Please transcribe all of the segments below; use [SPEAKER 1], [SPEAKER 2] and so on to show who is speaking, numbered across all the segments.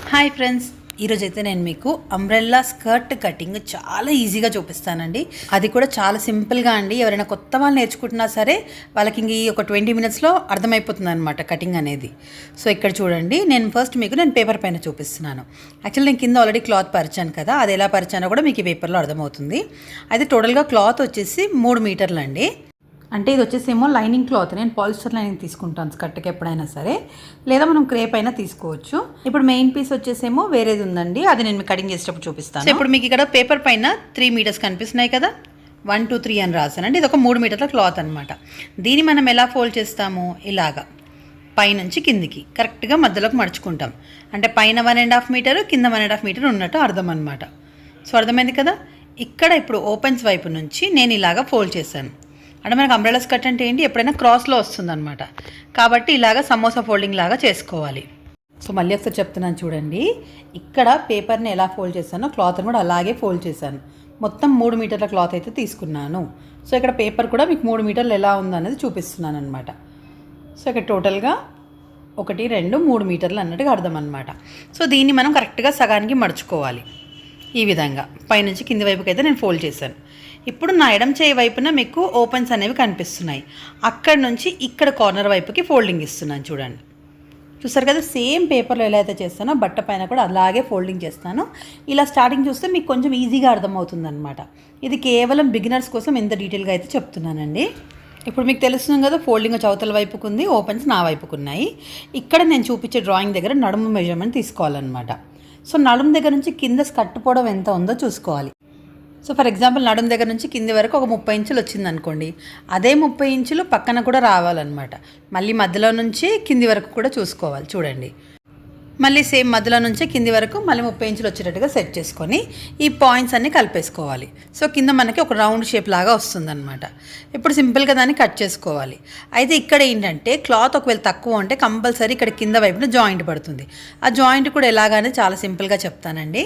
[SPEAKER 1] Hi friends ఈరోజు అయితే నేను మీకు అంబ్రెల్లా స్కర్ట్ కటింగ్ చాలా ఈజీగా చూపిస్తానండి. అది కూడా చాలా సింపుల్గా అండి. ఎవరైనా కొత్త వాళ్ళు నేర్చుకుంటున్నా సరే వాళ్ళకి ఇంక ఈ ఒక ట్వంటీ మినిట్స్లో అర్థమైపోతుంది అనమాట కటింగ్ అనేది. సో ఇక్కడ చూడండి నేను ఫస్ట్ మీకు నేను పేపర్ పైన చూపిస్తున్నాను. యాక్చువల్లీ నేను కింద ఆల్రెడీ క్లాత్ పరిచాను కదా అది ఎలా పరిచానో కూడా మీకు ఈ పేపర్లో అర్థమవుతుంది. అయితే టోటల్గా క్లాత్ వచ్చేసి మూడు మీటర్లు అండి అంటే ఇది వచ్చేసేమో లైనింగ్ క్లాత్ నేను పాలిస్టర్ లైనింగ్ తీసుకుంటాను స్కర్ట్కి ఎప్పుడైనా సరే. లేదా మనం క్రేప్ అయినా తీసుకోవచ్చు. ఇప్పుడు మెయిన్ పీస్ వచ్చేసేమో వేరేది ఉందండి. అది నేను మీకు కటింగ్ చేసేటప్పుడు చూపిస్తాను. ఇప్పుడు మీకు ఇక్కడ పేపర్ పైన త్రీ మీటర్స్ కనిపిస్తున్నాయి కదా? వన్ టూ త్రీ అని రాసానండి ఇది ఒక మూడు మీటర్ల క్లాత్ అనమాట దీన్ని మనం ఎలా ఫోల్డ్ చేస్తాము? ఇలాగా. పైనుంచి కిందికి. కరెక్ట్గా మధ్యలోకి మడుచుకుంటాం. అంటే పైన వన్ అండ్ హాఫ్ మీటర్ కింద వన్ అండ్ హాఫ్ మీటర్ ఉన్నట్టు అర్థం అనమాట సో అర్థమైంది కదా? ఇక్కడ ఇప్పుడు ఓపెన్స్ వైపు నుంచి నేను ఇలాగా ఫోల్డ్ చేశాను. అంటే మనకు అంబ్రెలా స్కర్ట్ అంటే ఏంటి? ఎప్పుడైనా క్రాస్లో వస్తుందన్నమాట. కాబట్టి ఇలాగ సమోసా ఫోల్డింగ్ లాగా చేసుకోవాలి. సో మళ్ళీ ఒకసారి చెప్తున్నాను చూడండి. ఇక్కడ పేపర్ని ఎలా ఫోల్డ్ చేశానో క్లాత్ని కూడా అలాగే ఫోల్డ్ చేశాను. మొత్తం మూడు మీటర్ల క్లాత్ అయితే తీసుకున్నాను. సో ఇక్కడ పేపర్ కూడా మీకు మూడు మీటర్లు ఎలా ఉందనేది చూపిస్తున్నాను అనమాట సో ఇక్కడ టోటల్గా ఒకటి రెండు మూడు మీటర్లు అన్నట్టుగా అర్థం అనమాట సో దీన్ని మనం కరెక్ట్గా సగానికి మడుచుకోవాలి. ఈ విధంగా. పైనుంచి కింది వైపుకి అయితే నేను ఫోల్డ్ చేశాను. ఇప్పుడు నా ఎడం చేయి వైపున మీకు ఓపెన్స్ అనేవి కనిపిస్తున్నాయి. అక్కడ నుంచి ఇక్కడ కార్నర్ వైపుకి ఫోల్డింగ్ ఇస్తున్నాను చూడండి. చూసారు కదా సేమ్ పేపర్లో ఎలా అయితే చేస్తానో బట్ట పైన కూడా అలాగే ఫోల్డింగ్ చేస్తాను. ఇలా స్టార్టింగ్ చూస్తే మీకు కొంచెం ఈజీగా అర్థమవుతుంది అనమాట ఇది కేవలం బిగినర్స్ కోసం ఎంత డీటెయిల్గా అయితే చెప్తున్నానండి. ఇప్పుడు మీకు తెలుస్తుంది కదా ఫోల్డింగ్ చౌతల వైపుకు ఉంది ఓపెన్స్ నా వైపుకు ఉన్నాయి. ఇక్కడ నేను చూపించే డ్రాయింగ్ దగ్గర నడుము మెజర్మెంట్ తీసుకోవాలన్నమాట. సో నడుము దగ్గర నుంచి కింద స్కర్ట్ పొడవు ఎంత ఉందో చూసుకోవాలి. సో ఫర్ ఎగ్జాంపుల్ నడుం దగ్గర నుంచి కింది వరకు ఒక ముప్పై ఇంచులు వచ్చింది అనుకోండి అదే ముప్పై ఇంచులు పక్కన కూడా రావాలన్నమాట. మళ్ళీ మధ్యలో నుంచి కింది వరకు కూడా చూసుకోవాలి చూడండి. మళ్ళీ సేమ్ మధ్యలో నుంచి కింది వరకు మళ్ళీ ముప్పై ఇంచులు వచ్చేటట్టుగా సెట్ చేసుకొని ఈ పాయింట్స్ అన్నీ కలిపేసుకోవాలి. సో కింద మనకి ఒక రౌండ్ షేప్ లాగా వస్తుందన్నమాట. ఇప్పుడు సింపుల్గా దాన్ని కట్ చేసుకోవాలి. అయితే ఇక్కడ ఏంటంటే క్లాత్ ఒకవేళ తక్కువ ఉంటే కంపల్సరీ ఇక్కడ కింద వైపున జాయింట్ పడుతుంది. ఆ జాయింట్ కూడా ఎలాగానే చాలా సింపుల్గా చెప్తానండి.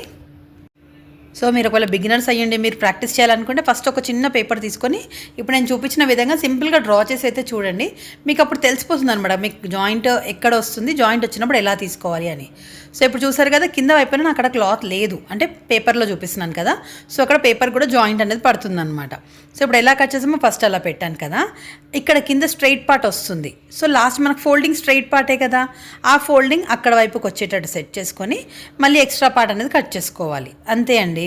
[SPEAKER 1] సో మీరు ఒకవేళ బిగినర్స్ అయ్యండి మీరు ప్రాక్టీస్ చేయాలనుకుంటే ఫస్ట్ ఒక చిన్న పేపర్ తీసుకొని ఇప్పుడు నేను చూపించిన విధంగా సింపుల్గా డ్రా చేసి అయితే చూడండి. మీకు అప్పుడు తెలిసిపోతుంది అనమాట మీకు జాయింట్ ఎక్కడ వస్తుంది జాయింట్ వచ్చినప్పుడు ఎలా తీసుకోవాలి అని. సో ఇప్పుడు చూసారు కదా కింద వైపున అక్కడ క్లాత్ లేదు. అంటే పేపర్లో చూపిస్తున్నాను కదా. సో అక్కడ పేపర్ కూడా జాయింట్ అనేది పడుతుంది అనమాట సో ఇప్పుడు ఎలా కట్ చేసామో ఫస్ట్ అలా పెట్టాను కదా. ఇక్కడ కింద స్ట్రైట్ పార్ట్ వస్తుంది. సో లాస్ట్ మనకు ఫోల్డింగ్ స్ట్రైట్ పార్టే కదా. ఆ ఫోల్డింగ్ అక్కడ వైపుకి వచ్చేటట్టు సెట్ చేసుకొని మళ్ళీ ఎక్స్ట్రా పార్ట్ అనేది కట్ చేసుకోవాలి. అంతే అండి.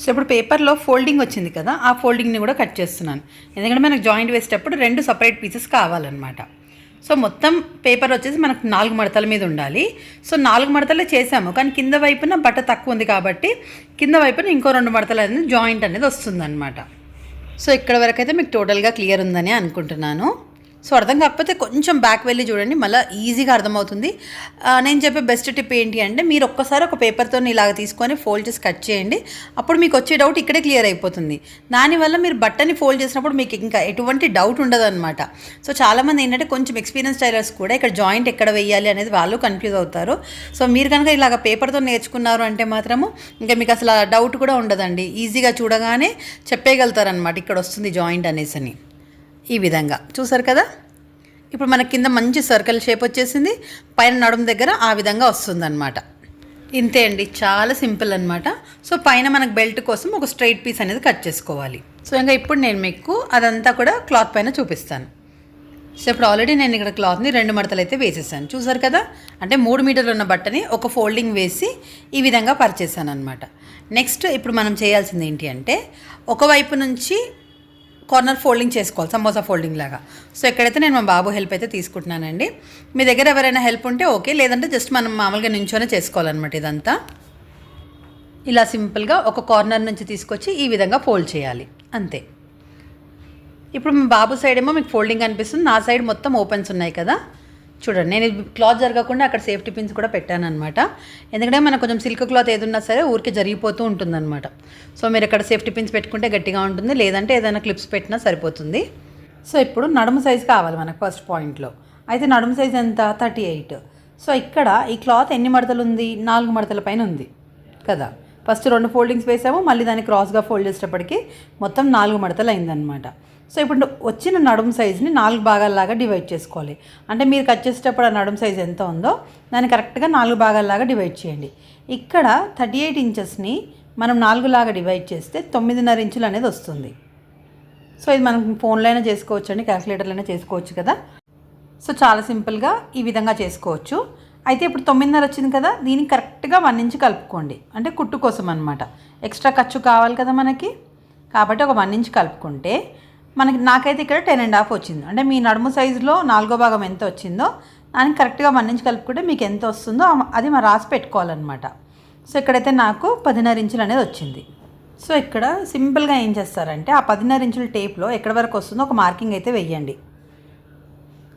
[SPEAKER 1] సో ఇప్పుడు పేపర్లో ఫోల్డింగ్ వచ్చింది కదా ఆ ఫోల్డింగ్ని కూడా కట్ చేస్తున్నాను. ఎందుకంటే మనకు జాయింట్ వేసేటప్పుడు రెండు సపరేట్ పీసెస్ కావాలన్నమాట. సో మొత్తం పేపర్ వచ్చేసి మనకు నాలుగు మడతల మీద ఉండాలి. సో నాలుగు మడతలే చేసాము కానీ కింద వైపున బట్ట తక్కువ ఉంది కాబట్టి కింద వైపున ఇంకో రెండు మడతలు అనేది జాయింట్ అనేది వస్తుందన్నమాట. సో ఇక్కడ వరకు అయితే మీకు టోటల్గా క్లియర్ ఉందని అనుకుంటున్నాను. సో అర్థం కాకపోతే కొంచెం బ్యాక్ వెళ్ళి చూడండి మళ్ళీ ఈజీగా అర్థమవుతుంది. నేను చెప్పే బెస్ట్ టిప్ ఏంటి అంటే మీరు ఒక్కసారి ఒక పేపర్తో ఇలాగ తీసుకొని ఫోల్డ్ చేసి కట్ చేయండి. అప్పుడు మీకు వచ్చే డౌట్ ఇక్కడే క్లియర్ అయిపోతుంది. దానివల్ల మీరు బట్టని ఫోల్డ్ చేసినప్పుడు మీకు ఇంకా ఎటువంటి డౌట్ ఉండదు అనమాట సో చాలామంది ఏంటంటే కొంచెం ఎక్స్పీరియన్స్ టైలర్స్ కూడా ఇక్కడ జాయింట్ ఎక్కడ వేయాలి అనేది వాళ్ళు కన్ఫ్యూజ్ అవుతారు. సో మీరు కనుక ఇలాగ పేపర్తో నేర్చుకున్నారు అంటే మాత్రము ఇంకా మీకు అసలు డౌట్ కూడా ఉండదండి. ఈజీగా చూడగానే చెప్పేయగలుగుతారనమాట ఇక్కడ వస్తుంది జాయింట్ అనేసి అని ఈ విధంగా. చూసారు కదా? ఇప్పుడు మన కింద మంచి సర్కిల్ షేప్ వచ్చేసింది. పైన నడుము దగ్గర ఆ విధంగా వస్తుందన్నమాట. ఇంతే అండి. చాలా సింపుల్ అనమాట సో పైన మనకు బెల్ట్ కోసం ఒక స్ట్రైట్ పీస్ అనేది కట్ చేసుకోవాలి. సో ఇంకా ఇప్పుడు నేను మీకు అదంతా కూడా క్లాత్ పైన చూపిస్తాను. సో ఇప్పుడు ఆల్రెడీ నేను ఇక్కడ క్లాత్ని రెండు మడతలు అయితే వేసేసాను. చూసారు కదా? అంటే మూడు మీటర్లు ఉన్న బట్టని ఒక ఫోల్డింగ్ వేసి ఈ విధంగా పరిచేసాను అనమాట నెక్స్ట్ ఇప్పుడు మనం చేయాల్సింది ఏంటి అంటే ఒకవైపు నుంచి కార్నర్ ఫోల్డింగ్ చేసుకోవాలి సమోసా ఫోల్డింగ్ లాగా. సో ఎక్కడైతే నేను మా బాబు హెల్ప్ అయితే తీసుకుంటున్నానండి మీ దగ్గర ఎవరైనా హెల్ప్ ఉంటే ఓకే లేదంటే జస్ట్ మనం మామూలుగా నుంచోనే చేసుకోవాలన్నమాట ఇదంతా. ఇలా సింపుల్గా ఒక కార్నర్ నుంచి తీసుకొచ్చి ఈ విధంగా ఫోల్డ్ చేయాలి అంతే. ఇప్పుడు మా బాబు సైడ్ ఏమో మీకు ఫోల్డింగ్ అనిపిస్తుంది నా సైడ్ మొత్తం ఓపెన్స్ ఉన్నాయి కదా. చూడండి నేను క్లాత్ జరగకుండా అక్కడ సేఫ్టీ పిన్స్ కూడా పెట్టాను అనమాట ఎందుకంటే మనకు కొంచెం సిల్క్ క్లాత్ ఏదన్నా సరే ఊరికే జరిగిపోతూ ఉంటుందన్నమాట. సో మీరు అక్కడ సేఫ్టీ పిన్స్ పెట్టుకుంటే గట్టిగా ఉంటుంది లేదంటే ఏదైనా క్లిప్స్ పెట్టినా సరిపోతుంది. సో ఇప్పుడు నడుము సైజ్ కావాలి మనకు ఫస్ట్ పాయింట్లో. అయితే నడుము సైజ్ ఎంత? Thirty eight. సో ఇక్కడ ఈ క్లాత్ ఎన్ని మడతలు ఉంది? నాలుగు మడతల పైన ఉంది కదా. ఫస్ట్ రెండు ఫోల్డింగ్స్ వేసాము మళ్ళీ దాన్ని క్రాస్గా ఫోల్డ్ చేసేటప్పటికి మొత్తం నాలుగు మడతలు అయిందనమాట సో ఇప్పుడు వచ్చిన నడుము సైజుని నాలుగు భాగాల్లాగా డివైడ్ చేసుకోవాలి. అంటే మీరు కట్ చేసేటప్పుడు ఆ నడుము సైజ్ ఎంత ఉందో దాన్ని కరెక్ట్గా నాలుగు భాగాల్లాగా డివైడ్ చేయండి. ఇక్కడ థర్టీ ఎయిట్ ఇంచెస్ని మనం నాలుగులాగా డివైడ్ చేస్తే తొమ్మిదిన్నర ఇంచులు అనేది వస్తుంది. సో ఇది మనం ఫోన్లో అయినా చేసుకోవచ్చు అండి క్యాల్కులేటర్లో అయినా చేసుకోవచ్చు కదా. సో చాలా సింపుల్గా ఈ విధంగా చేసుకోవచ్చు. అయితే ఇప్పుడు తొమ్మిదిన్నర వచ్చింది కదా దీనికి కరెక్ట్గా వన్ ఇంచ్ కలుపుకోండి. అంటే కుట్టు కోసం అనమాట ఎక్స్ట్రా ఖర్చు కావాలి కదా మనకి. కాబట్టి ఒక వన్ ఇంచ్ కలుపుకుంటే మనకి నాకైతే ఇక్కడ టెన్ అండ్ హాఫ్ వచ్చింది. అంటే మీ నడుము సైజులో నాలుగో భాగం ఎంత వచ్చిందో దానికి కరెక్ట్గా మన నుంచి కలుపుకుంటే మీకు ఎంత వస్తుందో అది మనం రాసి పెట్టుకోవాలన్నమాట. సో ఇక్కడైతే నాకు పదిన్నర ఇంచులు అనేది వచ్చింది. సో ఇక్కడ సింపుల్గా ఏం చేస్తారంటే ఆ పదిన్నర ఇంచుల టేప్లో ఎక్కడి వరకు వస్తుందో ఒక మార్కింగ్ అయితే వెయ్యండి.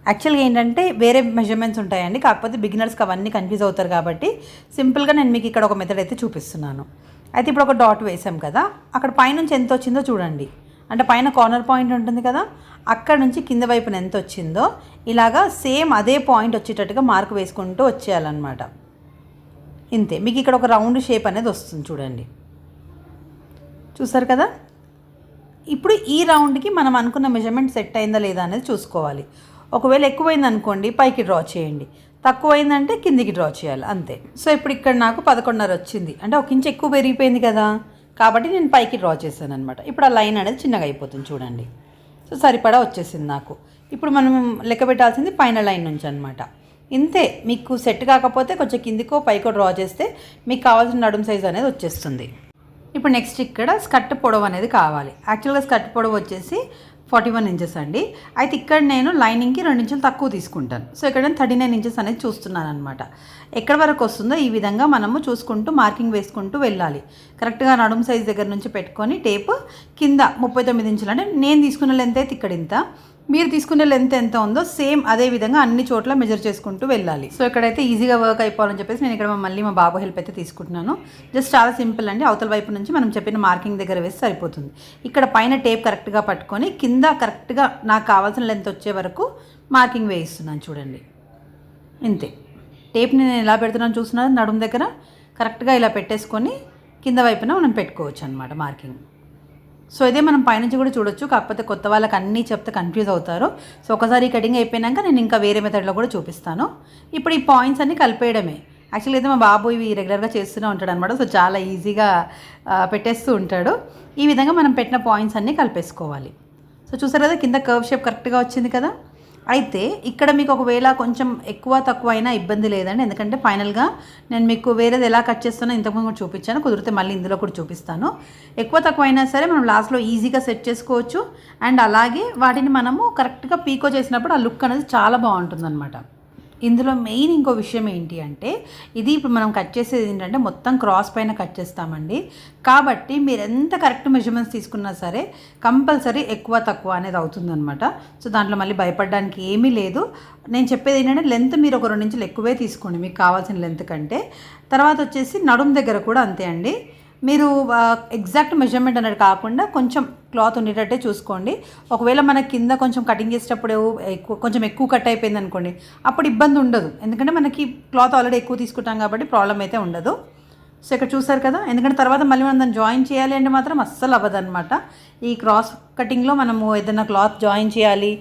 [SPEAKER 1] యాక్చువల్గా ఏంటంటే వేరే మెజర్మెంట్స్ ఉంటాయండి కాకపోతే బిగినర్స్కి అవన్నీ కన్ఫ్యూజ్ అవుతారు కాబట్టి సింపుల్గా నేను మీకు ఇక్కడ ఒక మెథడ్ అయితే చూపిస్తున్నాను. అయితే ఇప్పుడు ఒక డాట్ వేసాం కదా అక్కడ పైనుంచి ఎంత వచ్చిందో చూడండి. అంటే పైన కార్నర్ పాయింట్ ఉంటుంది కదా అక్కడ నుంచి కింద వైపున ఎంత వచ్చిందో ఇలాగా సేమ్ అదే పాయింట్ వచ్చేటట్టుగా మార్క్ వేసుకుంటూ వచ్చేయాలన్నమాట. ఇంతే. మీకు ఇక్కడ ఒక రౌండ్ షేప్ అనేది వస్తుంది చూడండి. చూసారు కదా? ఇప్పుడు ఈ రౌండ్కి మనం అనుకున్న మెజర్మెంట్ సెట్ అయిందా లేదా అనేది చూసుకోవాలి. ఒకవేళ ఎక్కువైంది అనుకోండి పైకి డ్రా చేయండి. తక్కువైందంటే కిందికి డ్రా చేయాలి అంతే. సో ఇప్పుడు ఇక్కడ నాకు పదకొండున్నర వచ్చింది. అంటే ఒక ఇంచు ఎక్కువ పెరిగిపోయింది కదా? కాబట్టి నేను పైకి డ్రా చేశాను అనమాట ఇప్పుడు ఆ లైన్ అనేది చిన్నగా అయిపోతుంది చూడండి. సో సరిపడా వచ్చేసింది నాకు. ఇప్పుడు మనం లెక్క పెట్టాల్సింది పైన లైన్ నుంచి అనమాట ఇంతే మీకు సెట్ కాకపోతే కొంచెం కిందికో పైకో డ్రా చేస్తే మీకు కావాల్సిన నడుము సైజ్ అనేది వచ్చేస్తుంది. ఇప్పుడు నెక్స్ట్ ఇక్కడ స్కర్ట్ పొడవు అనేది కావాలి. యాక్చువల్గా స్కర్ట్ పొడవు వచ్చేసి ఫార్టీ వన్ ఇంచెస్ అండి. అయితే ఇక్కడ నేను లైనింగ్కి రెండు ఇంచులు తక్కువ తీసుకుంటాను. సో ఇక్కడ నేను థర్టీ నైన్ ఇంచెస్ అనేది చూస్తున్నాను అనమాట ఎక్కడి వరకు వస్తుందో ఈ విధంగా మనము చూసుకుంటూ మార్కింగ్ వేసుకుంటూ వెళ్ళాలి. కరెక్ట్గా నడుము సైజ్ దగ్గర నుంచి పెట్టుకొని టేప్ కింద ముప్పై తొమ్మిది ఇంచులు అంటే నేను తీసుకున్న లెంత్ అయితే ఇక్కడ ఇంత. మీరు తీసుకునే లెంత్ ఎంత ఉందో సేమ్ అదే విధంగా అన్ని చోట్ల మెజర్ చేసుకుంటూ వెళ్ళాలి. సో ఇక్కడైతే ఈజీగా వర్క్ అయిపోవాలని చెప్పేసి నేను ఇక్కడ మళ్ళీ మా బాబు హెల్ప్ అయితే తీసుకుంటున్నాను. జస్ట్ చాలా సింపుల్ అండి. అవతల వైపు నుంచి మనం చెప్పిన మార్కింగ్ దగ్గర వేసి సరిపోతుంది. ఇక్కడ పైన టేప్ కరెక్ట్గా పట్టుకొని కింద కరెక్ట్గా నాకు కావాల్సిన లెంత్ వచ్చే వరకు మార్కింగ్ వేయిస్తున్నాను చూడండి. ఇంతే. టేప్ని నేను ఎలా పెడుతున్నాను చూస్తున్నాను నడుము దగ్గర కరెక్ట్గా ఇలా పెట్టేసుకొని కింద వైపున మనం పెట్టుకోవచ్చు అనమాట మార్కింగ్ సో ఇదే మనం పైనుంచి కూడా చూడొచ్చు. కాకపోతే కొత్త వాళ్ళకి అన్నీ చెప్తే కన్ఫ్యూజ్ అవుతారు. సో ఒకసారి కటింగ్ అయిపోయినాక నేను ఇంకా వేరే మెథడ్లో కూడా చూపిస్తాను. ఇప్పుడు ఈ పాయింట్స్ అన్నీ కలిపేయడమే. యాక్చువల్లీ అయితే మా బాబు ఇవి రెగ్యులర్గా చేస్తూనే ఉంటాడు అనమాట సో చాలా ఈజీగా పెట్టేస్తూ ఉంటాడు. ఈ విధంగా మనం పెట్టిన పాయింట్స్ అన్నీ కలిపేసుకోవాలి. సో చూసారు కదా కింద కర్వ్ షేప్ కరెక్ట్గా వచ్చింది కదా? అయితే ఇక్కడ మీకు ఒకవేళ కొంచెం ఎక్కువ తక్కువ అయినా ఇబ్బంది లేదండి. ఎందుకంటే ఫైనల్గా నేను మీకు వేరేది ఎలా కట్ చేస్తానో ఇంతకుముందు కూడా చూపించాను. కుదిరితే మళ్ళీ ఇందులో కూడా చూపిస్తాను. ఎక్కువ తక్కువ అయినా సరే మనం లాస్ట్లో ఈజీగా సెట్ చేసుకోవచ్చు. అండ్ అలాగే వాటిని మనము కరెక్ట్గా పీకో చేసినప్పుడు ఆ లుక్ అనేది చాలా బాగుంటుంది ఇందులో మెయిన్ ఇంకో విషయం ఏంటి అంటే ఇది ఇప్పుడు మనం కట్ చేసేది ఏంటంటే మొత్తం క్రాస్ పైన కట్ చేస్తామండి. కాబట్టి మీరు ఎంత కరెక్ట్ మెజర్మెంట్స్ తీసుకున్నా సరే కంపల్సరీ ఎక్కువ తక్కువ అనేది అవుతుందన్నమాట. సో దాంట్లో మళ్ళీ భయపడడానికి ఏమీ లేదు. నేను చెప్పేది ఏంటంటే లెంత్ మీరు ఒక రెండు ఇంచులు ఎక్కువే తీసుకోండి మీకు కావాల్సిన లెంత్ కంటే. తర్వాత వచ్చేసి నడుం దగ్గర కూడా అంతే అండి. మీరు ఎగ్జాక్ట్ మెజర్మెంట్ అనేది కాకుండా కొంచెం క్లాత్ ఉండేటట్టే చూసుకోండి. ఒకవేళ మన కింద కొంచెం కటింగ్ చేసేటప్పుడు ఎక్కువ కొంచెం ఎక్కువ కట్ అయిపోయింది అనుకోండి అప్పుడు ఇబ్బంది ఉండదు. ఎందుకంటే మనకి క్లాత్ ఆల్రెడీ ఎక్కువ తీసుకుంటాం కాబట్టి ప్రాబ్లం అయితే ఉండదు. సో ఇక్కడ చూసారు కదా? ఎందుకంటే తర్వాత మళ్ళీ మనం దాన్ని జాయిన్ చేయాలి అంటే మాత్రం అస్సలు అవ్వదన్నమాట. ఈ క్రాస్ కటింగ్లో మనము ఏదైనా క్లాత్ జాయిన్ చేయాలి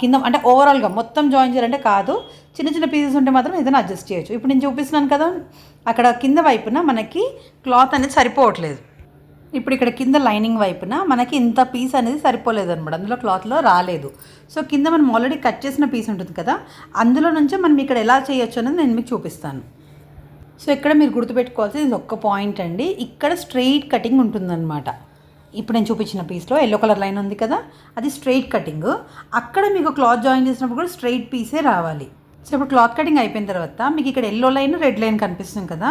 [SPEAKER 1] కింద అంటే ఓవరాల్గా మొత్తం జాయిన్ చేయాలంటే కాదు చిన్న చిన్న పీసెస్ ఉంటే మాత్రం ఏదైనా అడ్జస్ట్ చేయొచ్చు. ఇప్పుడు నేను చూపిస్తున్నాను కదా అక్కడ కింద వైపున మనకి క్లాత్ అనేది సరిపోవట్లేదు. ఇప్పుడు ఇక్కడ కింద లైనింగ్ వైపున మనకి ఇంత పీస్ అనేది సరిపోలేదు అనమాట అందులో క్లాత్లో రాలేదు. సో కింద మనం ఆల్రెడీ కట్ చేసిన పీస్ ఉంటుంది కదా అందులో నుంచే మనం ఇక్కడ ఎలా చేయొచ్చు అనేది నేను మీకు చూపిస్తాను. సో ఇక్కడ మీరు గుర్తుపెట్టుకోవాల్సింది ఇది ఒక్క పాయింట్ అండి. ఇక్కడ స్ట్రెయిట్ కటింగ్ ఉంటుందన్నమాట. ఇప్పుడు నేను చూపించిన పీస్లో ఎల్లో కలర్ లైన్ ఉంది కదా అది స్ట్రెయిట్ కటింగ్ అక్కడ మీకు క్లాత్ జాయిన్ చేసినప్పుడు కూడా స్ట్రెయిట్ పీసే రావాలి. సో ఇప్పుడు క్లాత్ కటింగ్ అయిపోయిన తర్వాత మీకు ఇక్కడ ఎల్లో లైన్ రెడ్ లైన్ కనిపిస్తుంది కదా.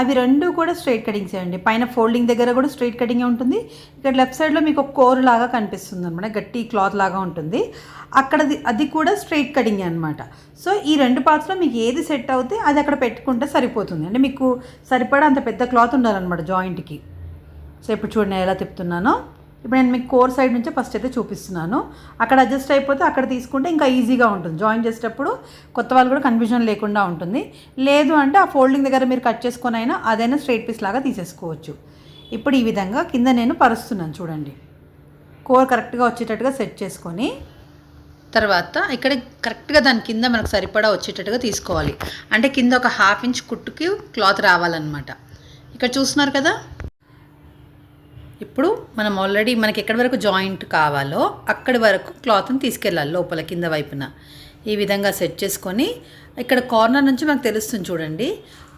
[SPEAKER 1] అవి రెండు కూడా స్ట్రైట్ కటింగ్ చేయండి. పైన ఫోల్డింగ్ దగ్గర కూడా స్ట్రైట్ కటింగ్ ఉంటుంది. ఇక్కడ లెఫ్ట్ సైడ్లో మీకు ఒక కోర్ లాగా కనిపిస్తుంది అనమాట. గట్టి క్లాత్ లాగా ఉంటుంది. అక్కడది అది కూడా స్ట్రైట్ కటింగ్ అనమాట. సో ఈ రెండు పార్ట్స్లో మీకు ఏది సెట్ అవుతే అది అక్కడ పెట్టుకుంటే సరిపోతుంది. అంటే మీకు సరిపడా అంత పెద్ద క్లాత్ ఉండాలన్నమాట జాయింట్కి సో ఇప్పుడు చూడండి ఎలా తిప్పుతున్నానో. ఇప్పుడు నేను మీకు కోర్ సైడ్ నుంచే ఫస్ట్ అయితే చూపిస్తున్నాను. అక్కడ అడ్జస్ట్ అయిపోతే అక్కడ తీసుకుంటే ఇంకా ఈజీగా ఉంటుంది. జాయిన్ చేసేటప్పుడు కొత్త వాళ్ళు కూడా కన్ఫ్యూజన్ లేకుండా ఉంటుంది. లేదు అంటే ఆ ఫోల్డింగ్ దగ్గర మీరు కట్ చేసుకొని అయినా అదైనా స్ట్రైట్ పీస్ లాగా తీసేసుకోవచ్చు. ఇప్పుడు ఈ విధంగా కింద నేను పరుస్తున్నాను చూడండి. కోర్ కరెక్ట్గా వచ్చేటట్టుగా సెట్ చేసుకొని తర్వాత ఇక్కడ కరెక్ట్గా దాని కింద మనకు సరిపడా వచ్చేటట్టుగా తీసుకోవాలి. అంటే కింద ఒక హాఫ్ ఇంచ్ కుట్టుకి క్లాత్ రావాలన్నమాట. ఇక్కడ చూస్తున్నారు కదా? ఇప్పుడు మనం ఆల్రెడీ మనకి ఎక్కడి వరకు జాయింట్ కావాలో అక్కడి వరకు క్లాత్ని తీసుకెళ్ళాలి లోపల కింద వైపున. ఈ విధంగా సెట్ చేసుకొని ఇక్కడ కార్నర్ నుంచి మనకు తెలుస్తుంది చూడండి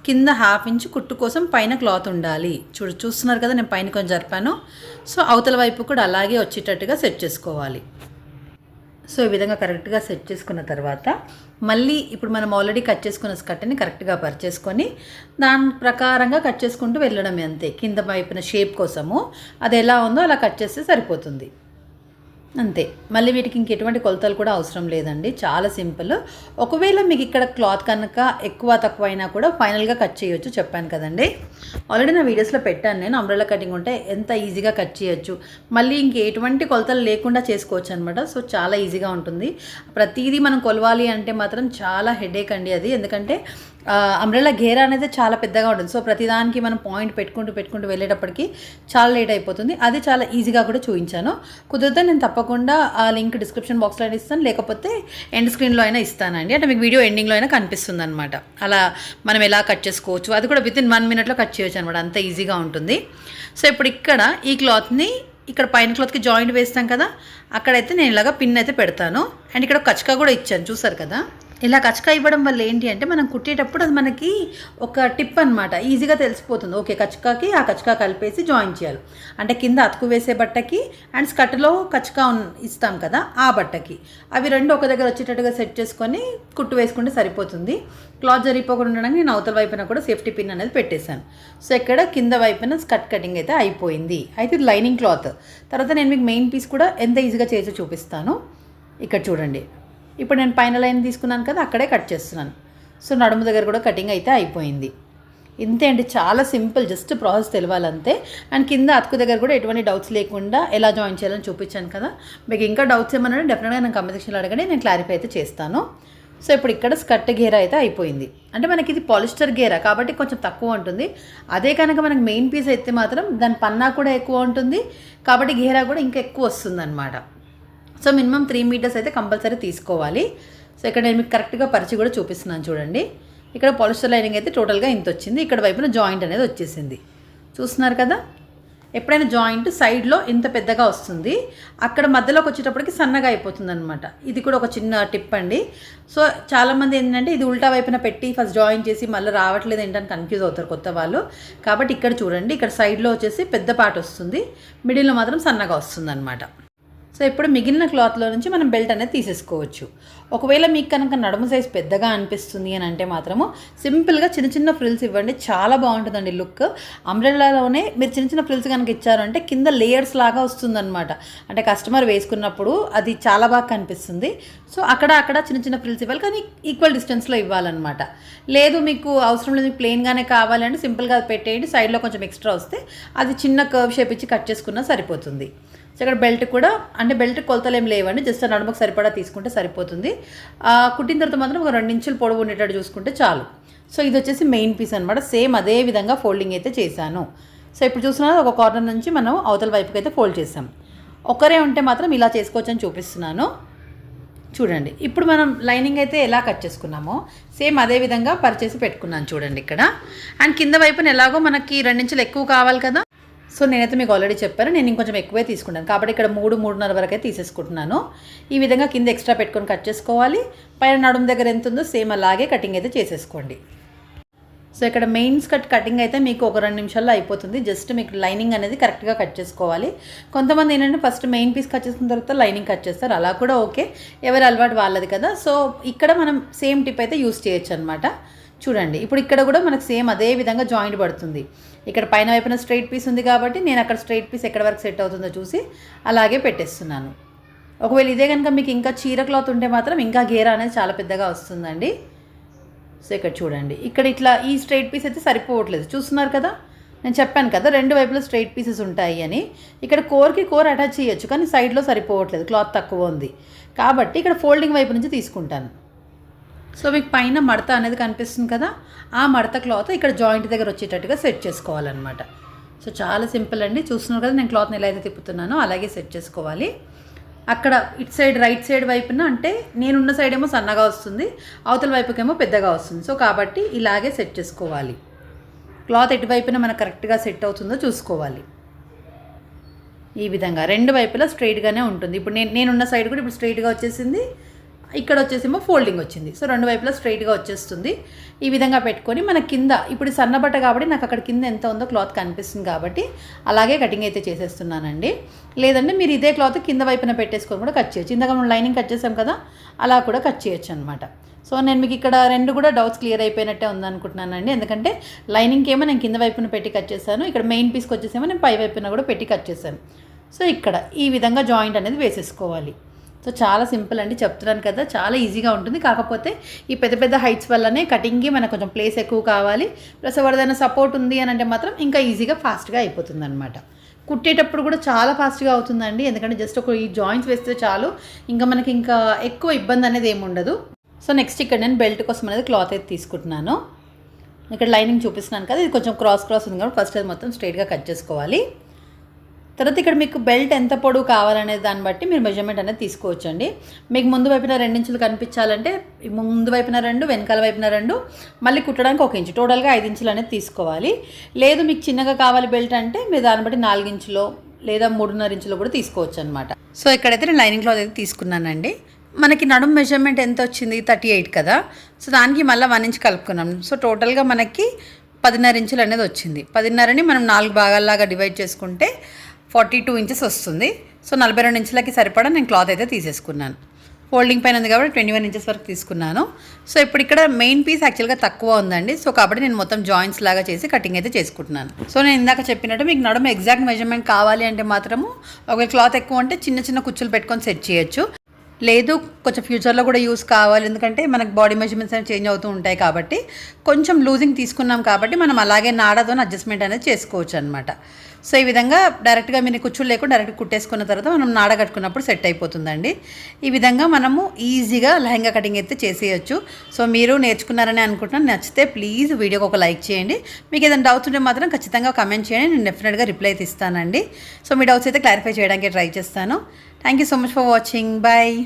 [SPEAKER 1] కింద హాఫ్ ఇంచ్ కుట్టు కోసం పైన క్లాత్ ఉండాలి. చూడు చూస్తున్నారు కదా నేను పైన కొంచెం జరిపాను. సో అవతల వైపు కూడా అలాగే వచ్చేటట్టుగా సెట్ చేసుకోవాలి. సో ఈ విధంగా కరెక్ట్గా సెట్ చేసుకున్న తర్వాత మళ్ళీ ఇప్పుడు మనం ఆల్రెడీ కట్ చేసుకున్న స్కర్ట్ని కరెక్ట్గా పరిచేసుకొని దాని ప్రకారంగా కట్ చేసుకుంటూ వెళ్ళడమే అంతే. కింద వైపున షేప్ కోసము. అది ఎలా ఉందో అలా కట్ చేస్తే సరిపోతుంది. అంతే. మళ్ళీ వీటికి ఇంక ఎటువంటి కొలతలు కూడా అవసరం లేదండి. చాలా సింపుల్. ఒకవేళ మీకు ఇక్కడ క్లాత్ కనుక ఎక్కువ తక్కువ అయినా కూడా ఫైనల్గా కట్ చేయొచ్చు చెప్పాను కదండి. ఆల్రెడీ నా వీడియోస్లో పెట్టాను నేను. అంబ్రెలా కటింగ్ ఉంటే ఎంత ఈజీగా కట్ చేయొచ్చు. మళ్ళీ ఇంక ఎటువంటి కొలతలు లేకుండా చేసుకోవచ్చు అనమాట సో చాలా ఈజీగా ఉంటుంది. ప్రతిదీ మనం కొలవాలి అంటే మాత్రం చాలా హెడేక్ అండి అది. ఎందుకంటే అంబ్రెల్లా ఘేరా అనేది చాలా పెద్దగా ఉంటుంది. సో ప్రతిదానికి మనం పాయింట్ పెట్టుకుంటూ పెట్టుకుంటూ వెళ్ళేటప్పటికి చాలా లేట్ అయిపోతుంది. అది చాలా ఈజీగా కూడా చూపించాను. కుదిరితే నేను తప్పకుండా ఆ లింక్ డిస్క్రిప్షన్ బాక్స్లో అయినా ఇస్తాను. లేకపోతే ఎండ్ స్క్రీన్లో అయినా ఇస్తానండి. అంటే మీకు వీడియో ఎండింగ్లో అయినా కనిపిస్తుంది అనమాట అలా మనం ఎలా కట్ చేసుకోవచ్చు? అది కూడా విత్ ఇన్ వన్ మినిట్లో కట్ చేయొచ్చు అనమాట అంత ఈజీగా ఉంటుంది. సో ఇప్పుడు ఇక్కడ ఈ క్లాత్ని ఇక్కడ పైన క్లాత్కి జాయింట్ వేస్తాం కదా? అక్కడైతే నేను ఇలాగా పిన్ అయితే పెడతాను. అండ్ ఇక్కడ కచ్చకా కూడా ఇచ్చాను. చూసారు కదా? ఇలా కచకా ఇవ్వడం వల్ల ఏంటి అంటే మనం కుట్టేటప్పుడు అది మనకి ఒక టిప్ అనమాట ఈజీగా తెలిసిపోతుంది. ఓకే కచ్చకాకి ఆ కచకా కలిపేసి జాయిన్ చేయాలి. అంటే కింద అతుకు వేసే బట్టకి అండ్ స్కర్ట్లో కచకా ఇస్తాం కదా ఆ బట్టకి. అవి రెండు ఒక దగ్గర వచ్చేటట్టుగా సెట్ చేసుకొని కుట్టు వేసుకుంటే సరిపోతుంది. క్లాత్ జరిగిపోకుండా ఉండడానికి నేను అవతల వైపున కూడా సేఫ్టీ పిన్ అనేది పెట్టేశాను. సో ఇక్కడ కింద వైపున స్కర్ట్ కటింగ్ అయితే అయిపోయింది. అయితే ఇది లైనింగ్ క్లాత్. తర్వాత నేను మీకు మెయిన్ పీస్ కూడా ఎంత ఈజీగా చేసి చూపిస్తాను. ఇక్కడ చూడండి. ఇప్పుడు నేను పైన లైన్ తీసుకున్నాను కదా అక్కడే కట్ చేస్తున్నాను. సో నడుము దగ్గర కూడా కటింగ్ అయితే అయిపోయింది. ఇంతే అండి చాలా సింపుల్ జస్ట్ ప్రాసెస్ తెలియాలంతే అండ్ కింద అతుకు దగ్గర కూడా ఎటువంటి డౌట్స్ లేకుండా ఎలా జాయిన్ చేయాలని చూపించాను కదా. మీకు ఇంకా డౌట్స్ ఏమన్నా ఉంటే డెఫినెట్గా నేను కమెంట్ సెక్షన్లో అడగండి నేను క్లారిఫై అయితే చేస్తాను. సో ఇప్పుడు ఇక్కడ స్కర్ట్ గేర అయితే అయిపోయింది. అంటే మనకి ఇది పాలిస్టర్ గేరా కాబట్టి కొంచెం తక్కువ ఉంటుంది. అదే కనుక మనకి మెయిన్ పీస్ అయితే మాత్రం దాని పన్నా కూడా ఎక్కువ ఉంటుంది. కాబట్టి గేరా కూడా ఇంకా ఎక్కువ వస్తుంది సో మినిమం త్రీ మీటర్స్ అయితే కంపల్సరీ తీసుకోవాలి. సో ఇక్కడ నేను మీకు కరెక్ట్గా పరిచి కూడా చూపిస్తున్నాను చూడండి. ఇక్కడ పాలిస్టర్ లైనింగ్ అయితే టోటల్గా ఇంత వచ్చింది. ఇక్కడ వైపున జాయింట్ అనేది వచ్చేసింది. చూస్తున్నారు కదా? ఎప్పుడైనా జాయింట్ సైడ్లో ఇంత పెద్దగా వస్తుంది. అక్కడ మధ్యలోకి వచ్చేటప్పటికి సన్నగా అయిపోతుంది అనమాట ఇది కూడా ఒక చిన్న టిప్ అండి. సో చాలామంది ఏంటంటే ఇది ఉల్టా వైపున పెట్టి ఫస్ట్ జాయిన్ చేసి మళ్ళీ రావట్లేదు ఏంటని కన్ఫ్యూజ్ అవుతారు కొత్త వాళ్ళు. కాబట్టి ఇక్కడ చూడండి ఇక్కడ సైడ్లో వచ్చేసి పెద్ద పార్ట్ వస్తుంది. మిడిల్లో మాత్రం సన్నగా వస్తుంది అనమాట సో ఇప్పుడు మిగిలిన క్లాత్లో నుంచి మనం బెల్ట్ అనేది తీసేసుకోవచ్చు. ఒకవేళ మీకు కనుక నడుము సైజ్ పెద్దగా అనిపిస్తుంది అని అంటే మాత్రము సింపుల్గా చిన్న చిన్న ఫ్రిల్స్ ఇవ్వండి. చాలా బాగుంటుందండి లుక్. అంబ్రెల్లాలోనే మీరు చిన్న చిన్న ఫ్రిల్స్ కనుక ఇచ్చారంటే కింద లేయర్స్ లాగా వస్తుందన్నమాట. అంటే కస్టమర్ వేసుకున్నప్పుడు అది చాలా బాగా కనిపిస్తుంది. సో అక్కడ అక్కడ చిన్న చిన్న ఫ్రిల్స్ ఇవ్వాలి. కానీ ఈక్వల్ డిస్టెన్స్లో ఇవ్వాలన్నమాట. లేదు మీకు అవసరం లేదు మీకు ప్లెయిన్గానే కావాలంటే సింపుల్గా పెట్టేయండి. సైడ్లో కొంచెం ఎక్స్ట్రా వస్తే అది చిన్న కర్వ్ షేప్ ఇచ్చి కట్ చేసుకున్నా సరిపోతుంది. సో ఇక్కడ బెల్ట్ కూడా అంటే బెల్ట్ కొలతలు ఏం లేవండి జస్ట్ నడుమకు సరిపడా తీసుకుంటే సరిపోతుంది. కుట్టిన తర్వాత మాత్రం ఒక రెండు ఇంచులు పొడవు ఉండేటట్టు చూసుకుంటే చాలు. సో ఇది వచ్చేసి మెయిన్ పీస్ అనమాట సేమ్ అదే విధంగా ఫోల్డింగ్ అయితే చేశాను. సో ఇప్పుడు చూస్తున్నారు ఒక కార్నర్ నుంచి మనం అవతల వైపుకి అయితే ఫోల్డ్ చేసాం ఒకరే ఉంటే మాత్రం ఇలా చేసుకోవచ్చు అని చూపిస్తున్నాను. చూడండి ఇప్పుడు మనం లైనింగ్ అయితే ఎలా కట్ చేసుకున్నామో సేమ్ అదే విధంగా పరిచేసి పెట్టుకున్నాను చూడండి ఇక్కడ. అండ్ కింద వైపున ఎలాగో మనకి రెండించులు ఎక్కువ కావాలి కదా. సో నేనైతే మీకు ఆల్రెడీ చెప్పాను. నేను ఇంకొంచెం ఎక్కువే తీసుకున్నాను కాబట్టి ఇక్కడ మూడు మూడున్నర వరకు అయితే తీసేసుకుంటున్నాను. ఈ విధంగా కింద ఎక్స్ట్రా పెట్టుకొని కట్ చేసుకోవాలి. పైన నడుము దగ్గర ఎంత ఉందో సేమ్ అలాగే కటింగ్ అయితే చేసేసుకోండి. సో ఇక్కడ మెయిన్స్ కట్ కటింగ్ అయితే మీకు ఒక రెండు నిమిషాల్లో అయిపోతుంది. జస్ట్ మీకు లైనింగ్ అనేది కరెక్ట్గా కట్ చేసుకోవాలి. కొంతమంది ఏంటంటే ఫస్ట్ మెయిన్ పీస్ కట్ చేసిన తర్వాత లైనింగ్ కట్ చేస్తారు. అలా కూడా ఓకే ఎవరి అలవాటు వాళ్ళది కదా. సో ఇక్కడ మనం సేమ్ టిప్ అయితే యూస్ చేయొచ్చు అనమాట చూడండి. ఇప్పుడు ఇక్కడ కూడా మనకు సేమ్ అదే విధంగా జాయింట్ పడుతుంది. ఇక్కడ పైన వైపున స్ట్రైట్ పీస్ ఉంది కాబట్టి నేను అక్కడ స్ట్రైట్ పీస్ ఎక్కడ వరకు సెట్ అవుతుందో చూసి అలాగే పెట్టేస్తున్నాను. ఒకవేళ ఇదే కనుక మీకు ఇంకా చీర క్లాత్ ఉంటే మాత్రం ఇంకా గేర అనేది చాలా పెద్దగా వస్తుందండి. సో ఇక్కడ చూడండి. ఇక్కడ ఇట్లా ఈ స్ట్రైట్ పీస్ అయితే సరిపోవట్లేదు. చూస్తున్నారు కదా? నేను చెప్పాను కదా రెండు వైపులో స్ట్రైట్ పీసెస్ ఉంటాయి అని. ఇక్కడ కోర్కి కోర్ అటాచ్ చేయొచ్చు కానీ సైడ్లో సరిపోవట్లేదు. క్లాత్ తక్కువ ఉంది. కాబట్టి ఇక్కడ ఫోల్డింగ్ వైపు నుంచి తీసుకుంటాను. సో మీకు పైన మడత అనేది కనిపిస్తుంది కదా ఆ మడత క్లాత్ ఇక్కడ జాయింట్ దగ్గర వచ్చేటట్టుగా సెట్ చేసుకోవాలన్నమాట. సో చాలా సింపుల్ అండి. చూస్తున్నారు కదా నేను క్లాత్ని ఎలా అయితే తిప్పుతున్నానో అలాగే సెట్ చేసుకోవాలి. అక్కడ ఇటు సైడ్ రైట్ సైడ్ వైపున అంటే నేనున్న సైడ్ ఏమో సన్నగా వస్తుంది అవతల వైపుకేమో పెద్దగా వస్తుంది. సో కాబట్టి ఇలాగే సెట్ చేసుకోవాలి. క్లాత్ ఎటువైపున మనకు కరెక్ట్గా సెట్ అవుతుందో చూసుకోవాలి. ఈ విధంగా రెండు వైపులా స్ట్రైట్గానే ఉంటుంది. ఇప్పుడు నేను నేనున్న సైడ్ కూడా ఇప్పుడు స్ట్రైట్గా వచ్చేసింది. ఇక్కడ వచ్చేసేమో ఫోల్డింగ్ వచ్చింది. సో రెండు వైపులా స్ట్రైట్గా వచ్చేస్తుంది. ఈ విధంగా పెట్టుకొని మన కింద ఇప్పుడు సన్నబట్ట కాబట్టి నాకు అక్కడ కింద ఎంత ఉందో క్లాత్ కనిపిస్తుంది కాబట్టి అలాగే కటింగ్ అయితే చేసేస్తున్నానండి. లేదంటే మీరు ఇదే క్లాత్ కింద వైపున పెట్టేసుకొని కూడా కట్ చేయొచ్చు. ఇందాక మనం లైనింగ్ కట్ చేసాం కదా అలా కూడా కట్ చేయొచ్చు అనమాట సో నేను మీకు ఇక్కడ రెండు కూడా డౌట్స్ క్లియర్ అయిపోయినట్టే ఉందనుకుంటున్నానండి. ఎందుకంటే లైనింగ్కి ఏమో నేను కింద వైపున పెట్టి కట్ చేశాను. ఇక్కడ మెయిన్ పీస్కి వచ్చేసేమో నేను పై వైపున కూడా పెట్టి కట్ చేశాను. సో ఇక్కడ ఈ విధంగా జాయింట్ అనేది వేసేసుకోవాలి. సో చాలా సింపుల్ అండి చెప్తున్నాను కదా చాలా ఈజీగా ఉంటుంది. కాకపోతే ఈ పెద్ద పెద్ద హైట్స్ వల్లనే కటింగ్కి మనకు కొంచెం ప్లేస్ ఎక్కువ కావాలి. ప్లస్ ఎవరిదైనా సపోర్ట్ ఉంది అని అంటే మాత్రం ఇంకా ఈజీగా ఫాస్ట్గా అయిపోతుంది అనమాట కుట్టేటప్పుడు కూడా చాలా ఫాస్ట్గా అవుతుందండి. ఎందుకంటే జస్ట్ ఒక ఈ జాయింట్స్ వేస్తే చాలు. ఇంకా మనకి ఇంకా ఎక్కువ ఇబ్బంది అనేది ఏమి ఉండదు. సో నెక్స్ట్ ఇక్కడ నేను బెల్ట్ కోసం అనేది క్లాత్ అయితే తీసుకుంటున్నాను. ఇక్కడ లైనింగ్ చూపిస్తున్నాను కదా ఇది కొంచెం క్రాస్ క్రాస్ ఉంది కాబట్టి ఫస్ట్ అది మొత్తం స్ట్రైట్గా కట్ చేసుకోవాలి. తర్వాత ఇక్కడ మీకు బెల్ట్ ఎంత పొడవు కావాలనే దాన్ని బట్టి మీరు మెజర్మెంట్ అనేది తీసుకోవచ్చండి. మీకు ముందు వైపున రెండు ఇంచులు కనిపించాలంటే ముందు వైపున రెండు వెనకాల వైపున రెండు మళ్ళీ కుట్టడానికి ఒక ఇంచు. టోటల్గా ఐదు ఇంచులు అనేది తీసుకోవాలి. లేదు మీకు చిన్నగా కావాలి బెల్ట్ అంటే మీరు దాన్ని బట్టి నాలుగు ఇంచులో లేదా మూడున్నర ఇంచులో కూడా తీసుకోవచ్చు అనమాట సో ఇక్కడైతే నేను లైనింగ్ క్లాత్ అయితే తీసుకున్నానండి. మనకి నడుం మెజర్మెంట్ ఎంత వచ్చింది? థర్టీ ఎయిట్ కదా. సో దానికి మళ్ళీ వన్ ఇంచ్ కలుపుకున్నాం. సో టోటల్గా మనకి పదిన్నర ఇంచులు అనేది వచ్చింది. పదిన్నరని మనం నాలుగు భాగాల్లాగా డివైడ్ చేసుకుంటే ఫార్టీ టూ ఇంచెస్ వస్తుంది. సో నలభై రెండు ఇంచులకి సరిపడా నేను క్లాత్ అయితే తీసేసుకున్నాను. ఫోల్డింగ్ పైన ఉంది కాబట్టి ట్వంటీ వన్ ఇంచెస్ వరకు తీసుకున్నాను. సో ఇప్పుడు ఇక్కడ మెయిన్ పీస్ యాక్చువల్గా తక్కువ ఉందండి. సో కాబట్టి నేను మొత్తం జాయింట్స్ లాగా చేసి కటింగ్ అయితే చేసుకుంటున్నాను. సో నేను ఇందాక చెప్పినట్టు మీకు నడుము ఎగ్జాక్ట్ మెజర్మెంట్ కావాలి అంటే మాత్రము ఒక క్లాత్ ఎక్కువ అంటే చిన్న చిన్న కుచ్చులు పెట్టుకొని సెట్ చేయొచ్చు. లేదు కొంచెం ఫ్యూచర్లో కూడా యూస్ కావాలి. ఎందుకంటే మనకు బాడీ మెజర్మెంట్స్ అనేవి చేంజ్ అవుతూ ఉంటాయి కాబట్టి కొంచెం లూజింగ్ తీసుకున్నాం కాబట్టి మనం అలాగే నాడతో అడ్జస్ట్మెంట్ అనేది చేసుకోవచ్చు అనమాట సో ఈ విధంగా డైరెక్ట్గా మీరు కుచ్చులు లేకుండా డైరెక్ట్ కుట్టేసుకున్న తర్వాత మనం నాడ కట్టుకున్నప్పుడు సెట్ అయిపోతుందండి. ఈ విధంగా మనము ఈజీగా లెహంగా కటింగ్ అయితే చేసేయచ్చు. సో మీరు నేర్చుకున్నారని అనుకుంటున్నాను. నచ్చితే ప్లీజ్ వీడియోకి ఒక లైక్ చేయండి. మీకు ఏదైనా డౌట్స్ ఉంటే మాత్రం ఖచ్చితంగా కమెంట్ చేయండి. నేను డెఫినెట్గా రిప్లై అయితే ఇస్తానండి. సో మీ డౌట్స్ అయితే క్లారిఫై చేయడానికి ట్రై చేస్తాను. Thank you so much for watching bye